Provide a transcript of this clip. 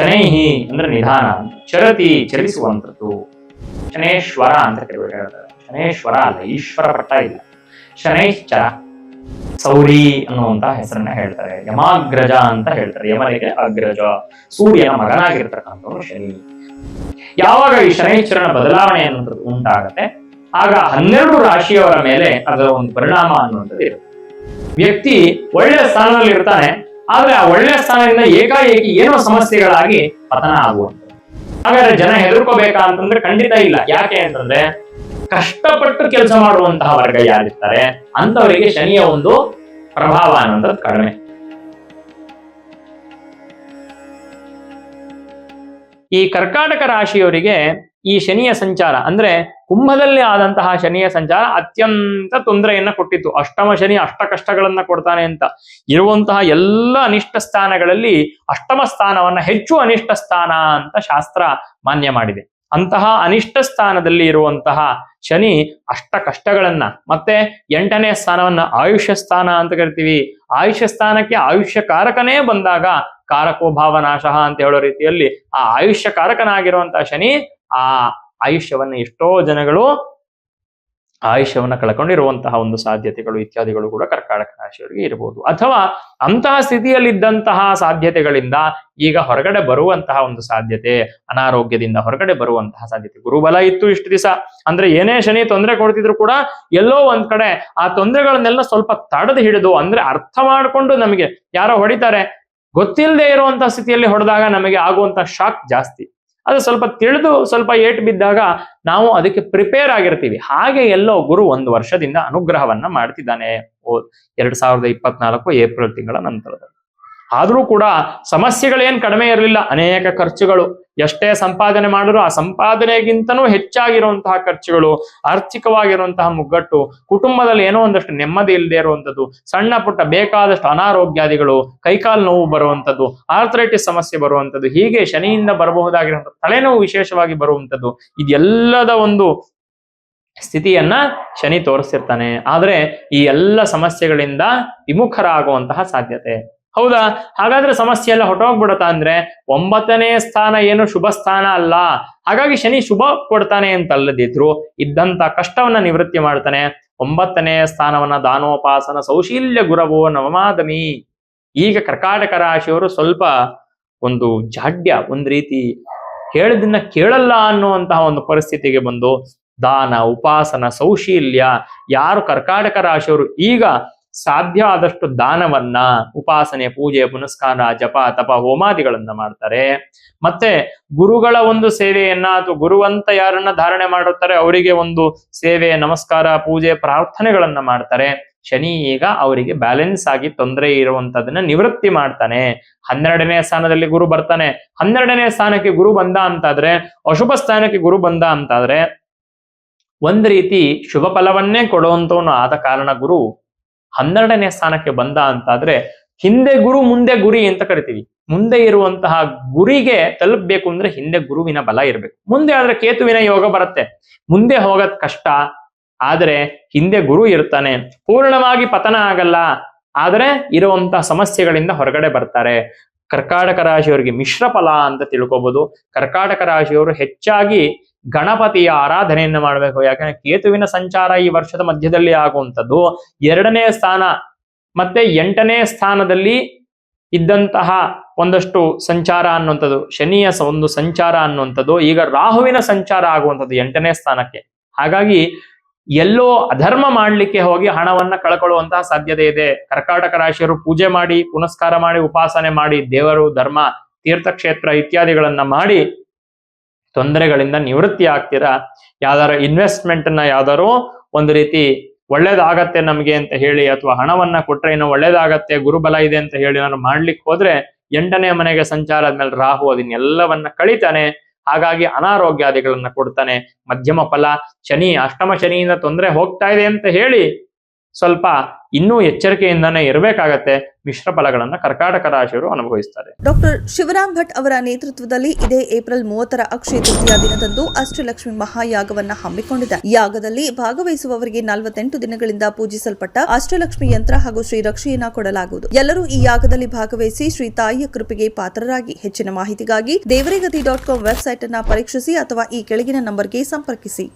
ಶನೈಹಿ ಅಂದ್ರೆ ನಿಧಾನ ಚರತಿ ಚಲಿಸುವಂಥದ್ದು. ಶನೇಶ್ವರ ಅಂತ ಕೆಲವರು ಹೇಳ್ತಾರೆ. ಶನೇಶ್ವರ ಅಲ್ಲ, ಈಶ್ವರ ಪಟ್ಟ ಇಲ್ಲ. ಶನೈಶ್ಚ ಸೌರಿ ಅನ್ನುವಂತ ಹೆಸರನ್ನ ಹೇಳ್ತಾರೆ. ಯಮಾಗ್ರಜ ಅಂತ ಹೇಳ್ತಾರೆ. ಯಮನಿಗೆ ಅಗ್ರಜ. ಸೂರ್ಯನ ಮಗನಾಗಿರ್ತಕ್ಕಂಥವನು ಶನಿ. ಯಾವಾಗ ಈ ಶನೈಶ್ವರನ ಬದಲಾವಣೆ ಅನ್ನುವಂಥದ್ದು ಉಂಟಾಗತ್ತೆ, ಆಗ ಹನ್ನೆರಡು ರಾಶಿಯವರ ಮೇಲೆ ಅದರ ಒಂದು ಪರಿಣಾಮ ಅನ್ನುವಂಥದ್ದು ಇರುತ್ತೆ. ವ್ಯಕ್ತಿ ಒಳ್ಳೆಯ ಸ್ಥಾನದಲ್ಲಿ ಇರ್ತಾನೆ ಆದ್ರೆ ಆ ಒಳ್ಳೆಯ ಸ್ಥಾನದಿಂದ ಏಕಾಏಕಿ ಏನೋ ಸಮಸ್ಯೆಗಳಾಗಿ ಪತನ ಆಗುವಂತ ಹಾಗಾದ್ರೆ ಜನ ಹೆದರ್ಕೋಬೇಕಾ ಅಂತಂದ್ರೆ ಖಂಡಿತ ಇಲ್ಲ. ಯಾಕೆ ಅಂತಂದ್ರೆ ಕಷ್ಟಪಟ್ಟು ಕೆಲಸ ಮಾಡುವಂತಹ ವರ್ಗ ಯಾರಿರ್ತಾರೆ ಅಂತವರಿಗೆ ಶನಿಯ ಒಂದು ಪ್ರಭಾವ ಅನ್ನೋದ್ರದ್ದು ಕಡಿಮೆ. ಈ ಕರ್ಕಾಟಕ ರಾಶಿಯವರಿಗೆ ಈ ಶನಿಯ ಸಂಚಾರ ಅಂದ್ರೆ ಕುಂಭದಲ್ಲಿ ಆದಂತಹ ಶನಿಯ ಸಂಚಾರ ಅತ್ಯಂತ ತೊಂದರೆಯನ್ನ ಕೊಟ್ಟಿತ್ತು. ಅಷ್ಟಮ ಶನಿ ಅಷ್ಟ ಕಷ್ಟಗಳನ್ನ ಕೊಡ್ತಾನೆ ಅಂತ. ಇರುವಂತಹ ಎಲ್ಲ ಅನಿಷ್ಟ ಸ್ಥಾನಗಳಲ್ಲಿ ಅಷ್ಟಮ ಸ್ಥಾನವನ್ನ ಹೆಚ್ಚು ಅನಿಷ್ಟ ಸ್ಥಾನ ಅಂತ ಶಾಸ್ತ್ರ ಮಾನ್ಯ ಮಾಡಿದೆ. ಅಂತಹ ಅನಿಷ್ಟ ಸ್ಥಾನದಲ್ಲಿ ಇರುವಂತಹ ಶನಿ ಅಷ್ಟ ಕಷ್ಟಗಳನ್ನ ಮತ್ತೆ ಎಂಟನೇ ಸ್ಥಾನವನ್ನ ಆಯುಷ್ಯ ಸ್ಥಾನ ಅಂತ ಕರಿತೀವಿ. ಆಯುಷ್ಯ ಸ್ಥಾನಕ್ಕೆ ಆಯುಷ್ಯ ಕಾರಕನೇ ಬಂದಾಗ ಕಾರಕೋ ಭಾವನಾಶ ಅಂತ ಹೇಳೋ ರೀತಿಯಲ್ಲಿ ಆ ಆಯುಷ್ಯ ಕಾರಕನಾಗಿರುವಂತಹ ಶನಿ ಆ ಆಯುಷ್ಯವನ್ನ ಎಷ್ಟೋ ಜನಗಳು ಆಯುಷ್ಯವನ್ನ ಕಳ್ಕೊಂಡಿರುವಂತಹ ಒಂದು ಸಾಧ್ಯತೆಗಳು, ಇತ್ಯಾದಿಗಳು ಕೂಡ ಕರ್ಕಾಟಕ ರಾಶಿಯವರಿಗೆ ಇರಬಹುದು ಅಥವಾ ಅಂತಹ ಸ್ಥಿತಿಯಲ್ಲಿದ್ದಂತಹ ಸಾಧ್ಯತೆಗಳಿಂದ ಈಗ ಹೊರಗಡೆ ಬರುವಂತಹ ಒಂದು ಸಾಧ್ಯತೆ, ಅನಾರೋಗ್ಯದಿಂದ ಹೊರಗಡೆ ಬರುವಂತಹ ಸಾಧ್ಯತೆ. ಗುರುಬಲ ಇತ್ತು ಇಷ್ಟು ದಿವಸ. ಅಂದ್ರೆ ಏನೇ ಶನಿ ತೊಂದರೆ ಕೊಡ್ತಿದ್ರು ಕೂಡ ಎಲ್ಲೋ ಒಂದ್ ಕಡೆ ಆ ತೊಂದರೆಗಳನ್ನೆಲ್ಲ ಸ್ವಲ್ಪ ತಡೆದು ಹಿಡಿದು ಅಂದ್ರೆ ಅರ್ಥ ಮಾಡ್ಕೊಂಡು ನಮಗೆ ಯಾರೋ ಹೊಡಿತಾರೆ. ಗೊತ್ತಿಲ್ಲದೆ ಇರುವಂತಹ ಸ್ಥಿತಿಯಲ್ಲಿ ಹೊಡೆದಾಗ ನಮಗೆ ಆಗುವಂತಹ ಶಾಕ್ ಜಾಸ್ತಿ. ಅದು ಸ್ವಲ್ಪ ತಿಳಿದು ಸ್ವಲ್ಪ ಏಟ್ ಬಿದ್ದಾಗ ನಾವು ಅದಕ್ಕೆ ಪ್ರಿಪೇರ್ ಆಗಿರ್ತೀವಿ. ಹಾಗೆ ಎಲ್ಲೋ ಗುರು ಒಂದು ವರ್ಷದಿಂದ ಅನುಗ್ರಹವನ್ನ ಮಾಡ್ತಿದ್ದಾನೆ. ಎರಡ್ ಸಾವಿರದ ಇಪ್ಪತ್ನಾಲ್ಕು ಏಪ್ರಿಲ್ ತಿಂಗಳ ನಂತರದಲ್ಲಿ. ಆದ್ರೂ ಕೂಡ ಸಮಸ್ಯೆಗಳೇನ್ ಕಡಿಮೆ ಇರಲಿಲ್ಲ. ಅನೇಕ ಖರ್ಚುಗಳು ಎಷ್ಟೇ ಸಂಪಾದನೆ ಮಾಡಿದ್ರು ಆ ಸಂಪಾದನೆಗಿಂತನೂ ಹೆಚ್ಚಾಗಿರುವಂತಹ ಖರ್ಚುಗಳು, ಆರ್ಥಿಕವಾಗಿರುವಂತಹ ಮುಗ್ಗಟ್ಟು, ಕುಟುಂಬದಲ್ಲಿ ಏನೋ ಒಂದಷ್ಟು ನೆಮ್ಮದಿ ಇಲ್ಲದೆ ಇರುವಂಥದ್ದು, ಸಣ್ಣ ಪುಟ್ಟ ಬೇಕಾದಷ್ಟು ಅನಾರೋಗ್ಯಾದಿಗಳು, ಕೈಕಾಲು ನೋವು ಬರುವಂಥದ್ದು, ಆರ್ಥರೈಟಿಸ್ ಸಮಸ್ಯೆ ಬರುವಂಥದ್ದು, ಹೀಗೆ ಶನಿಯಿಂದ ಬರಬಹುದಾಗಿರುವಂತಹ ತಲೆನೋವು ವಿಶೇಷವಾಗಿ ಬರುವಂಥದ್ದು, ಇದೆಲ್ಲದ ಒಂದು ಸ್ಥಿತಿಯನ್ನ ಶನಿ ತೋರಿಸ್ತಿರ್ತಾನೆ ಆದರೆ ಈ ಎಲ್ಲ ಸಮಸ್ಯೆಗಳಿಂದ ವಿಮುಖರಾಗುವಂತಹ ಸಾಧ್ಯತೆ. ಹೌದಾ? ಹಾಗಾದ್ರೆ ಸಮಸ್ಯೆ ಎಲ್ಲ ಹೊಟ್ಟೋಗ್ಬಿಡತ್ತಾ ಅಂದ್ರೆ ಒಂಬತ್ತನೇ ಸ್ಥಾನ ಏನು ಶುಭ ಸ್ಥಾನ ಅಲ್ಲ. ಹಾಗಾಗಿ ಶನಿ ಶುಭ ಕೊಡ್ತಾನೆ ಅಂತ ಅಲ್ಲದಿದ್ರು ಇದ್ದಂತ ಕಷ್ಟವನ್ನ ನಿವೃತ್ತಿ ಮಾಡ್ತಾನೆ. ಒಂಬತ್ತನೇ ಸ್ಥಾನವನ್ನ ದಾನೋಪಾಸನ ಸೌಶೀಲ್ಯ ಗುರವೋ ನವಮಾದಮಿ. ಈಗ ಕರ್ಕಾಟಕ ರಾಶಿಯವರು ಸ್ವಲ್ಪ ಒಂದು ಜಾಡ್ಯ, ಒಂದ್ ರೀತಿ ಹೇಳಿದನ್ನ ಕೇಳಲ್ಲ ಅನ್ನುವಂತಹ ಒಂದು ಪರಿಸ್ಥಿತಿಗೆ ಬಂದು ದಾನ, ಉಪಾಸನ, ಸೌಶೀಲ್ಯ, ಯಾರು ಕರ್ಕಾಟಕ ರಾಶಿಯವರು ಈಗ ಸಾಧ್ಯ ಆದಷ್ಟು ದಾನವನ್ನ ಉಪಾಸನೆ, ಪೂಜೆ, ಪುನಸ್ಕಾರ, ಜಪ, ತಪ, ಹೋಮಾದಿಗಳನ್ನ ಮಾಡ್ತಾರೆ. ಮತ್ತೆ ಗುರುಗಳ ಒಂದು ಸೇವೆಯನ್ನ ಅಥವಾ ಗುರುವಂತ ಯಾರನ್ನ ಧಾರಣೆ ಮಾಡುತ್ತಾರೆ ಅವರಿಗೆ ಒಂದು ಸೇವೆ, ನಮಸ್ಕಾರ, ಪೂಜೆ, ಪ್ರಾರ್ಥನೆಗಳನ್ನ ಮಾಡ್ತಾರೆ. ಶನಿ ಈಗ ಅವರಿಗೆ ಬ್ಯಾಲೆನ್ಸ್ ಆಗಿ ತೊಂದರೆ ಇರುವಂತದನ್ನ ನಿವೃತ್ತಿ ಮಾಡ್ತಾನೆ. ಹನ್ನೆರಡನೇ ಸ್ಥಾನದಲ್ಲಿ ಗುರು ಬರ್ತಾನೆ. ಹನ್ನೆರಡನೇ ಸ್ಥಾನಕ್ಕೆ ಗುರು ಬಂದ ಅಂತಾದ್ರೆ, ಅಶುಭ ಸ್ಥಾನಕ್ಕೆ ಗುರು ಬಂದ ಅಂತಾದ್ರೆ, ಒಂದ್ ರೀತಿ ಶುಭ ಫಲವನ್ನೇ ಕೊಡುವಂತವನು ಆದ ಕಾರಣ ಗುರು ಹನ್ನೆರಡನೇ ಸ್ಥಾನಕ್ಕೆ ಬಂದ ಅಂತಾದ್ರೆ ಹಿಂದೆ ಗುರು, ಮುಂದೆ ಗುರಿ ಅಂತ ಕರಿತೀವಿ. ಮುಂದೆ ಇರುವಂತಹ ಗುರಿಗೆ ತಲುಪಬೇಕು ಅಂದ್ರೆ ಹಿಂದೆ ಗುರುವಿನ ಬಲ ಇರಬೇಕು. ಮುಂದೆ ಆದ್ರೆ ಕೇತುವಿನ ಯೋಗ ಬರುತ್ತೆ. ಮುಂದೆ ಹೋಗೋದ್ ಕಷ್ಟ, ಆದ್ರೆ ಹಿಂದೆ ಗುರು ಇರ್ತಾನೆ. ಪೂರ್ಣವಾಗಿ ಪತನ ಆಗಲ್ಲ, ಆದ್ರೆ ಇರುವಂತಹ ಸಮಸ್ಯೆಗಳಿಂದ ಹೊರಗಡೆ ಬರ್ತಾರೆ. ಕರ್ಕಾಟಕ ರಾಶಿಯವರಿಗೆ ಮಿಶ್ರ ಫಲ ಅಂತ ತಿಳ್ಕೊಬಹುದು ಕರ್ಕಾಟಕ ರಾಶಿಯವರು ಹೆಚ್ಚಾಗಿ ಗಣಪತಿಯ ಆರಾಧನೆಯನ್ನು ಮಾಡಬೇಕು. ಯಾಕಂದ್ರೆ ಕೇತುವಿನ ಸಂಚಾರ ಈ ವರ್ಷದ ಮಧ್ಯದಲ್ಲಿ ಆಗುವಂಥದ್ದು. ಎರಡನೇ ಸ್ಥಾನ ಮತ್ತೆ ಎಂಟನೇ ಸ್ಥಾನದಲ್ಲಿ ಇದ್ದಂತಹ ಒಂದಷ್ಟು ಸಂಚಾರ ಅನ್ನುವಂಥದ್ದು. ಶನಿಯ ಒಂದು ಸಂಚಾರ ಅನ್ನುವಂಥದ್ದು. ಈಗ ರಾಹುವಿನ ಸಂಚಾರ ಆಗುವಂಥದ್ದು ಎಂಟನೇ ಸ್ಥಾನಕ್ಕೆ. ಹಾಗಾಗಿ ಎಲ್ಲೋ ಅಧರ್ಮ ಮಾಡಲಿಕ್ಕೆ ಹೋಗಿ ಹಣವನ್ನ ಕಳ್ಕೊಳ್ಳುವಂತಹ ಸಾಧ್ಯತೆ ಇದೆ. ಕರ್ಕಾಟಕ ರಾಶಿಯರು ಪೂಜೆ ಮಾಡಿ, ಪುನಸ್ಕಾರ ಮಾಡಿ, ಉಪಾಸನೆ ಮಾಡಿ, ದೇವರು, ಧರ್ಮ ತೀರ್ಥಕ್ಷೇತ್ರ ಇತ್ಯಾದಿಗಳನ್ನ ಮಾಡಿ ತೊಂದರೆಗಳಿಂದ ನಿವೃತ್ತಿ ಆಗ್ತೀರಾ? ಯಾವ್ದಾರ ಇನ್ವೆಸ್ಟ್ಮೆಂಟ್ ಅನ್ನ ಯಾವ್ದಾರು ಒಂದು ರೀತಿ ಒಳ್ಳೇದಾಗತ್ತೆ ನಮ್ಗೆ ಅಂತ ಹೇಳಿ ಅಥವಾ ಹಣವನ್ನ ಕೊಟ್ರೆ ಏನೋ ಒಳ್ಳೇದಾಗತ್ತೆ, ಗುರುಬಲ ಇದೆ ಅಂತ ಹೇಳಿ ನಾನು ಮಾಡ್ಲಿಕ್ಕೆ ಹೋದ್ರೆ ಎಂಟನೇ ಮನೆಗೆ ಸಂಚಾರ ಆದ್ಮೇಲೆ ರಾಹು ಅದನ್ನೆಲ್ಲವನ್ನ ಕಳಿತಾನೆ. ಹಾಗಾಗಿ ಅನಾರೋಗ್ಯಾದಿಗಳನ್ನ ಕೊಡ್ತಾನೆ. ಮಧ್ಯಮ ಫಲ, ಶನಿ, ಅಷ್ಟಮ ಶನಿಯಿಂದ ತೊಂದರೆ ಹೋಗ್ತಾ ಇದೆ ಅಂತ ಹೇಳಿ ಸ್ವಲ್ಪ ಇನ್ನೂ ಎಚ್ಚರಿಕೆಯಿಂದಾನೇ ಇರಬೇಕಾಗತ್ತೆ ಮಿಶ್ರ ಫಲಗಳನ್ನು ಕರ್ಕಾಟಕ ರಾಶಿಯವರು ಅನುಭವಿಸ್ತಾರೆ. ಡಾಕ್ಟರ್ ಶಿವರಾಮ್ ಭಟ್ ಅವರ ನೇತೃತ್ವದಲ್ಲಿ ಇದೇ ಏಪ್ರಿಲ್ ಮೂವತ್ತರ ಅಕ್ಷಯ ತೃತೀಯ ದಿನದಂದು ಅಷ್ಟಲಕ್ಷ್ಮಿ ಮಹಾಯಾಗವನ್ನ ಹಮ್ಮಿಕೊಂಡಿದೆ. ಯಾಗದಲ್ಲಿ ಭಾಗವಹಿಸುವವರಿಗೆ ನಲವತ್ತೆಂಟು ದಿನಗಳಿಂದ ಪೂಜಿಸಲ್ಪಟ್ಟ ಅಷ್ಟಲಕ್ಷ್ಮಿ ಯಂತ್ರ ಹಾಗೂ ಶ್ರೀ ರಕ್ಷೆಯನ್ನ ಕೊಡಲಾಗುವುದು. ಎಲ್ಲರೂ ಈ ಯಾಗದಲ್ಲಿ ಭಾಗವಹಿಸಿ ಶ್ರೀ ತಾಯಿಯ ಕೃಪೆಗೆ ಪಾತ್ರರಾಗಿ. ಹೆಚ್ಚಿನ ಮಾಹಿತಿಗಾಗಿ ದೇವರೇಗತಿ ಡಾಟ್ ಕಾಂ ವೆಬ್ಸೈಟ್ ಅನ್ನ ಪರೀಕ್ಷಿಸಿ ಅಥವಾ ಈ ಕೆಳಗಿನ ನಂಬರ್ಗೆ ಸಂಪರ್ಕಿಸಿ.